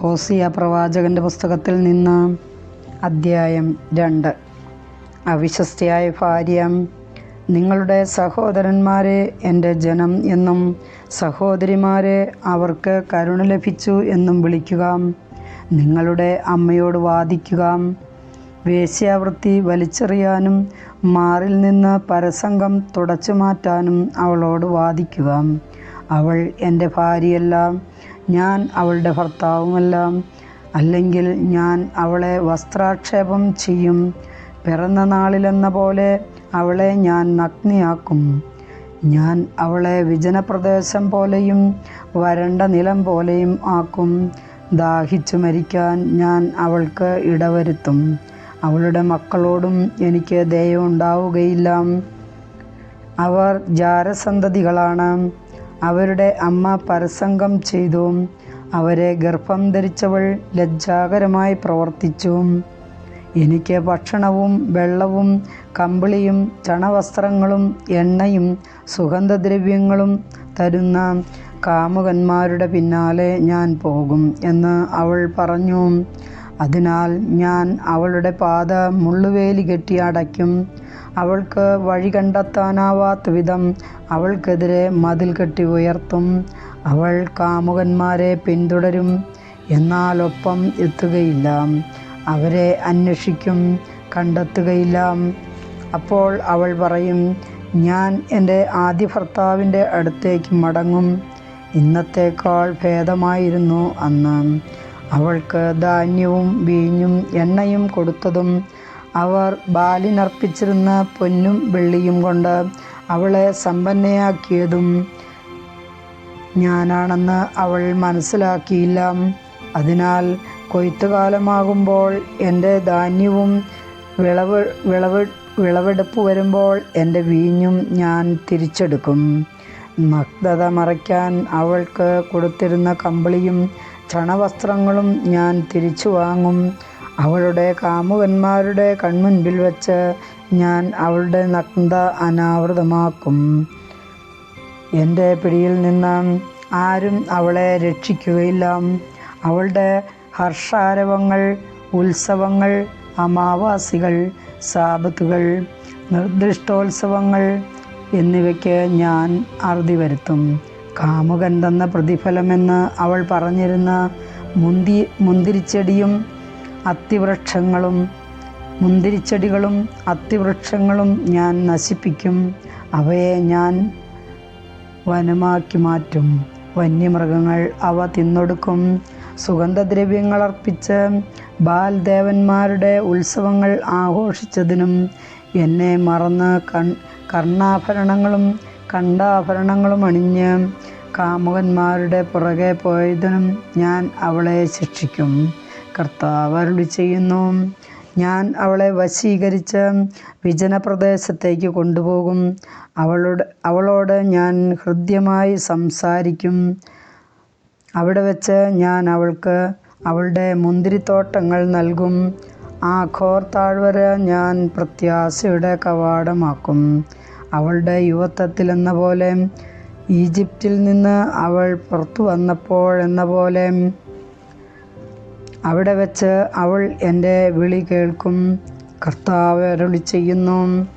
ഹോസിയ പ്രവാചകന്റെ പുസ്തകത്തിൽ നിന്ന് അദ്ധ്യായം രണ്ട്. അവിശ്വസ്തയായ ഭാര്യ നിങ്ങളുടെ സഹോദരന്മാരെ എന്റെ ജനം എന്നും സഹോദരിമാരെ അവർക്ക് കരുണ ലഭിച്ചു എന്നും വിളിക്കുക. നിങ്ങളുടെ അമ്മയോട് വാദിക്കുക. വേശ്യാവൃത്തി വലിച്ചെറിയാനും മാറിൽ നിന്ന് പരസംഗം തുടച്ചു മാറ്റാനും അവളോട് വാദിക്കുക. അവൾ എന്റെ ഭാര്യയല്ല ഞാൻ അവളുടെ ഭർത്താവുമല്ല. അല്ലെങ്കിൽ ഞാൻ അവളെ വസ്ത്രാക്ഷേപം ചെയ്യും. പിറന്ന നാളിലെന്ന പോലെ അവളെ ഞാൻ നഗ്നിയാക്കും. ഞാൻ അവളെ വിജനപ്രദേശം പോലെയും വരണ്ട നിലം പോലെയും ആക്കും. ദാഹിച്ചു മരിക്കാൻ ഞാൻ അവൾക്ക് ഇടവരുത്തും. അവളുടെ മക്കളോടും എനിക്ക് ദയ ഉണ്ടാവുകയില്ല. അവർ ജാരസന്തതികളാണ്. അവരുടെ അമ്മ പരസംഗം ചെയ്തു. അവരെ ഗർഭം ധരിച്ചവൾ ലജ്ജാകരമായി പ്രവർത്തിച്ചു. എനിക്ക് ഭക്ഷണവും വെള്ളവും കമ്പിളിയും ചണവസ്ത്രങ്ങളും എണ്ണയും സുഗന്ധദ്രവ്യങ്ങളും തരുന്ന കാമുകന്മാരുടെ പിന്നാലെ ഞാൻ പോകും എന്ന് അവൾ പറഞ്ഞു. അതിനാൽ ഞാൻ അവളുടെ പാത മുള്ളുവേലി കെട്ടി അടയ്ക്കും. അവൾക്ക് വഴി കണ്ടെത്താനാവാത്ത വിധം അവൾക്കെതിരെ മതിൽ കെട്ടി ഉയർത്തും. അവൾ കാമുകന്മാരെ പിന്തുടരും. എന്നാൽ ഒപ്പം എത്തുകയില്ല. അവരെ അന്വേഷിക്കും. കണ്ടെത്തുകയില്ല. അപ്പോൾ അവൾ പറയും ഞാൻ എന്റെ ആദ്യ ഭർത്താവിന്റെ അടുത്തേക്ക് മടങ്ങും. ഇന്നത്തേക്കാൾ ഭേദമായിരുന്നു അന്ന്. അവൾക്ക് ധാന്യവും വീഞ്ഞും എണ്ണയും കൊടുത്തതും അവർ ബാലിനർപ്പിച്ചിരുന്ന പൊന്നും വെള്ളിയും കൊണ്ട് അവളെ സമ്പന്നയാക്കിയതും ഞാനാണെന്ന് അവൾ മനസ്സിലാക്കിയില്ല. അതിനാൽ കൊയ്ത്തുകാലമാകുമ്പോൾ എന്റെ ധാന്യവും വിളവ് വിളവ് വിളവെടുപ്പ് വരുമ്പോൾ എന്റെ വീഞ്ഞും ഞാൻ തിരിച്ചെടുക്കും. നഗ്നത മറയ്ക്കാൻ അവൾക്ക് കൊടുത്തിരുന്ന കമ്പിളിയും ചണവസ്ത്രങ്ങളും ഞാൻ തിരിച്ചു വാങ്ങും. അവളുടെ കാമുകന്മാരുടെ കൺമുൻപിൽ വച്ച് ഞാൻ അവളുടെ നഗ്നത അനാവൃതമാക്കും. എന്റെ പിടിയിൽ നിന്ന് ആരും അവളെ രക്ഷിക്കുകയില്ല. അവളുടെ ഹർഷാരവങ്ങൾ ഉത്സവങ്ങൾ അമാവാസികൾ സാപത്തുകൾ നിർദ്ദിഷ്ടോത്സവങ്ങൾ എന്നിവയ്ക്ക് ഞാൻ അറുതി വരുത്തും. കാമുകൻ തന്ന പ്രതിഫലമെന്ന് അവൾ പറഞ്ഞിരുന്ന മുന്തി മുന്തിരിച്ചെടിയും അത്തിവൃക്ഷങ്ങളും മുന്തിരിച്ചെടികളും അത്തിവൃക്ഷങ്ങളും ഞാൻ നശിപ്പിക്കും. അവയെ ഞാൻ വനമാക്കി മാറ്റും. വന്യമൃഗങ്ങൾ അവ തിന്നൊടുക്കും. സുഗന്ധദ്രവ്യങ്ങൾ അർപ്പിച്ച് ബാൽദേവന്മാരുടെ ഉത്സവങ്ങൾ ആഘോഷിച്ചതിനും എന്നെ മറന്ന് കൺ കർണാഭരണങ്ങളും കണ്ടാഭരണങ്ങളും അണിഞ്ഞ് കാമുകന്മാരുടെ പുറകെ പോയതിനും ഞാൻ അവളെ ശിക്ഷിക്കും. കർത്താവ് അരുളി ചെയ്യുന്നു ഞാൻ അവളെ വശീകരിച്ച് വിജനപ്രദേശത്തേക്ക് കൊണ്ടുപോകും. അവളോട് അവളോട് ഞാൻ ഹൃദ്യമായി സംസാരിക്കും. അവിടെ വെച്ച് ഞാൻ അവൾക്ക് അവളുടെ മുന്തിരിത്തോട്ടങ്ങൾ നൽകും. ആ താഴ്വര ഞാൻ പ്രത്യാശയുടെ കവാടമാക്കും. അവളുടെ യുവത്വത്തിലെന്ന പോലെ ഈജിപ്തിൽ നിന്ന് അവൾ പുറത്തു വന്നപ്പോൾ എന്ന പോലെ അവിടെ വെച്ച് അവൾ എന്റെ വിളി കേൾക്കും. കർത്താവ് അരുളി ചെയ്യുന്നു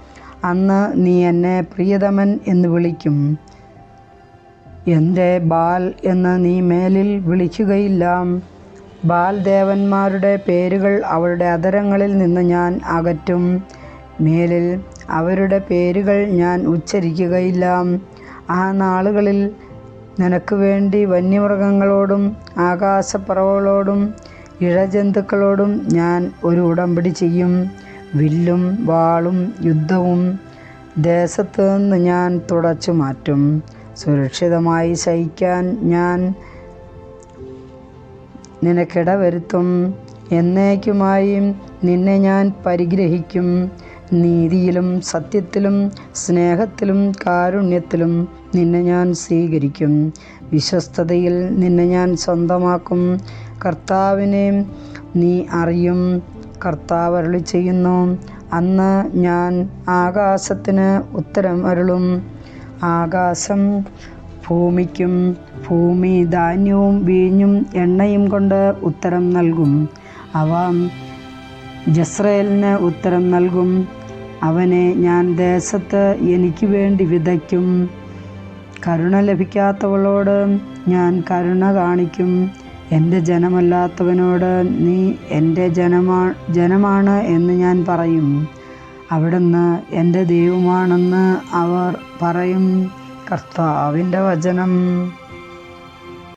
അന്ന് നീ എന്നെ പ്രിയതമൻ എന്ന് വിളിക്കും. എന്റെ ബാൽ എന്ന് നീ മേലിൽ വിളിക്കുകയില്ല. ബാൽ ദേവന്മാരുടെ പേരുകൾ അവരുടെ അധരങ്ങളിൽ നിന്ന് ഞാൻ അകറ്റും. മേലിൽ അവരുടെ പേരുകൾ ഞാൻ ഉച്ചരിക്കുകയില്ല. ആ നാളുകളിൽ നിനക്ക് വേണ്ടി വന്യമൃഗങ്ങളോടും ആകാശപ്പറവകളോടും ഇഴജന്തുക്കളോടും ഞാൻ ഒരു ഉടമ്പടി ചെയ്യും. വില്ലും വാളും യുദ്ധവും ദേശത്തു നിന്ന് ഞാൻ തുടച്ചു മാറ്റും. സുരക്ഷിതമായി ശയിക്കാൻ ഞാൻ നിനക്കിട വരുത്തും എന്നേക്കുമായി നിന്നെ ഞാൻ പരിഗ്രഹിക്കും. നീതിയിലും സത്യത്തിലും സ്നേഹത്തിലും കാരുണ്യത്തിലും നിന്നെ ഞാൻ സ്വീകരിക്കും. വിശ്വസ്തതയിൽ നിന്നെ ഞാൻ സ്വന്തമാക്കും. കർത്താവിനെ നീ അറിയും. കർത്താവ് അരുളി ചെയ്യുന്നു അന്ന് ഞാൻ ആകാശത്തിന് ഉത്തരം അരുളും ആകാശം ഭൂമിക്കും ഭൂമി ധാന്യവും വീഞ്ഞും എണ്ണയും കൊണ്ട് ഉത്തരം നൽകും. അവ ജസ്രയേലിന് ഉത്തരം നൽകും. അവനെ ഞാൻ ദേശത്ത് എനിക്ക് വേണ്ടി വിതയ്ക്കും. കരുണ ലഭിക്കാത്തവളോട് ഞാൻ കരുണ കാണിക്കും. എന്റെ ജനമല്ലാത്തവനോട് നീ എന്റെ ജനമാ ജനമാണ് എന്ന് ഞാൻ പറയും. അവിടുന്ന് എന്റെ ദൈവമാണെന്ന് അവർ പറയും. കർത്താവിന്റെ വചനം.